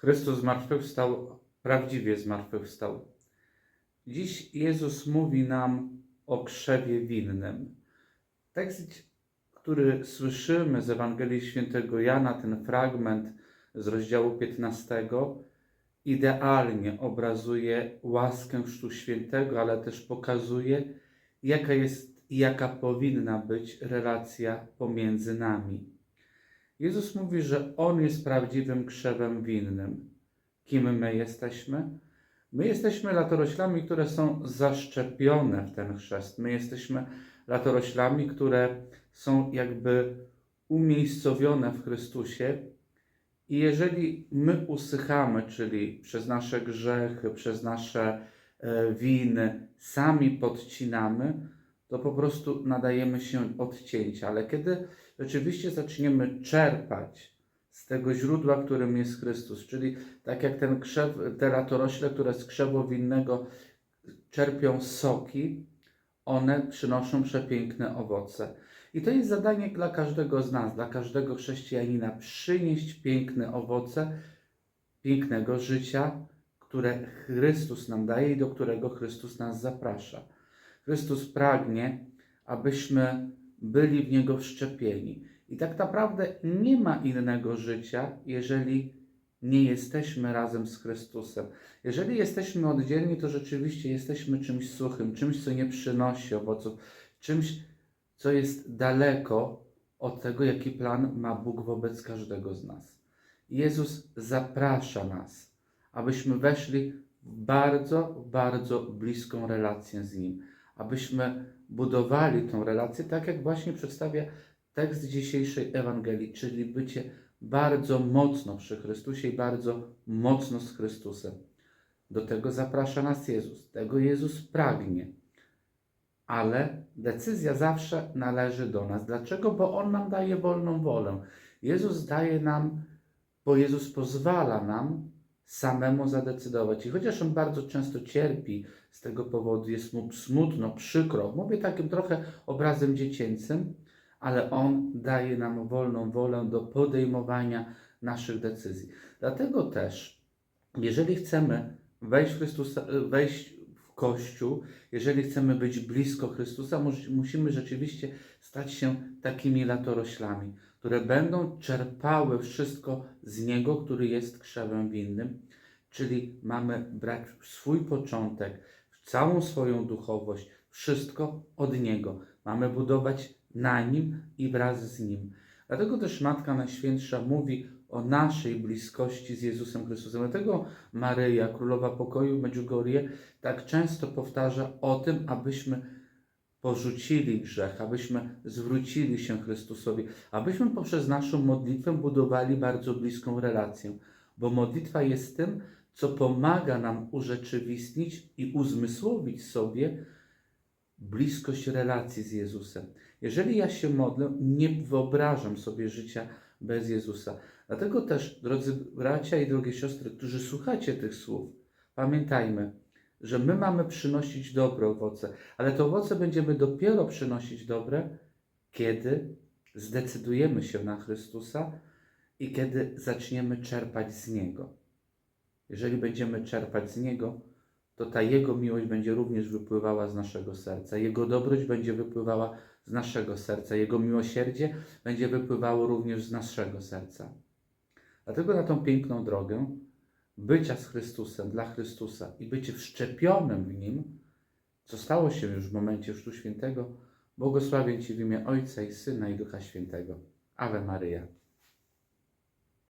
Chrystus zmartwychwstał, prawdziwie zmartwychwstał. Dziś Jezus mówi nam o krzewie winnym. Tekst, który słyszymy z Ewangelii Świętego Jana, ten fragment z rozdziału 15, idealnie obrazuje łaskę Chrztu Świętego, ale też pokazuje, jaka jest i jaka powinna być relacja pomiędzy nami. Jezus mówi, że On jest prawdziwym krzewem winnym. Kim my jesteśmy? My jesteśmy latoroślami, które są zaszczepione w ten chrzest. My jesteśmy latoroślami, które są jakby umiejscowione w Chrystusie. I jeżeli my usychamy, czyli przez nasze grzechy, przez nasze e, winy, sami podcinamy, to po prostu nadajemy się odcięcia. Ale kiedy rzeczywiście zaczniemy czerpać z tego źródła, którym jest Chrystus, czyli tak jak ten krzew, te latorośle, które z krzewu winnego czerpią soki, one przynoszą przepiękne owoce. I to jest zadanie dla każdego z nas, dla każdego chrześcijanina, przynieść piękne owoce pięknego życia, które Chrystus nam daje i do którego Chrystus nas zaprasza. Chrystus pragnie, abyśmy byli w Niego wszczepieni. I tak naprawdę nie ma innego życia, jeżeli nie jesteśmy razem z Chrystusem. Jeżeli jesteśmy oddzielni, to rzeczywiście jesteśmy czymś suchym, czymś, co nie przynosi owoców, czymś, co jest daleko od tego, jaki plan ma Bóg wobec każdego z nas. Jezus zaprasza nas, abyśmy weszli w bardzo, bardzo bliską relację z Nim, abyśmy budowali tą relację tak, jak właśnie przedstawia tekst dzisiejszej Ewangelii, czyli bycie bardzo mocno przy Chrystusie i bardzo mocno z Chrystusem. Do tego zaprasza nas Jezus, tego Jezus pragnie. Ale decyzja zawsze należy do nas. Dlaczego? Bo On nam daje wolną wolę. Jezus daje nam, bo Jezus pozwala nam samemu zadecydować. I chociaż On bardzo często cierpi z tego powodu, jest mu smutno, przykro, mówię takim trochę obrazem dziecięcym, ale On daje nam wolną wolę do podejmowania naszych decyzji. Dlatego też, jeżeli chcemy wejść w, Chrystusa, wejść Kościół, jeżeli chcemy być blisko Chrystusa, mus- musimy rzeczywiście stać się takimi latoroślami, które będą czerpały wszystko z Niego, który jest krzewem winnym, czyli mamy brać swój początek, całą swoją duchowość, wszystko od Niego. Mamy budować na Nim i wraz z Nim. Dlatego też Matka Najświętsza mówi o naszej bliskości z Jezusem Chrystusem. Dlatego Maryja, Królowa Pokoju Medjugorje, tak często powtarza o tym, abyśmy porzucili grzech, abyśmy zwrócili się Chrystusowi, abyśmy poprzez naszą modlitwę budowali bardzo bliską relację, bo modlitwa jest tym, co pomaga nam urzeczywistnić i uzmysłowić sobie bliskość relacji z Jezusem. Jeżeli ja się modlę, nie wyobrażam sobie życia bez Jezusa. Dlatego też, drodzy bracia i drogie siostry, którzy słuchacie tych słów, pamiętajmy, że my mamy przynosić dobre owoce, ale te owoce będziemy dopiero przynosić dobre, kiedy zdecydujemy się na Chrystusa i kiedy zaczniemy czerpać z Niego. Jeżeli będziemy czerpać z Niego, to ta Jego miłość będzie również wypływała z naszego serca. Jego dobroć będzie wypływała z naszego serca. Jego miłosierdzie będzie wypływało również z naszego serca. Dlatego na tą piękną drogę bycia z Chrystusem, dla Chrystusa i bycie wszczepionym w Nim, co stało się już w momencie Chrztu Świętego, błogosławię Ci w imię Ojca i Syna i Ducha Świętego. Ave Maryja.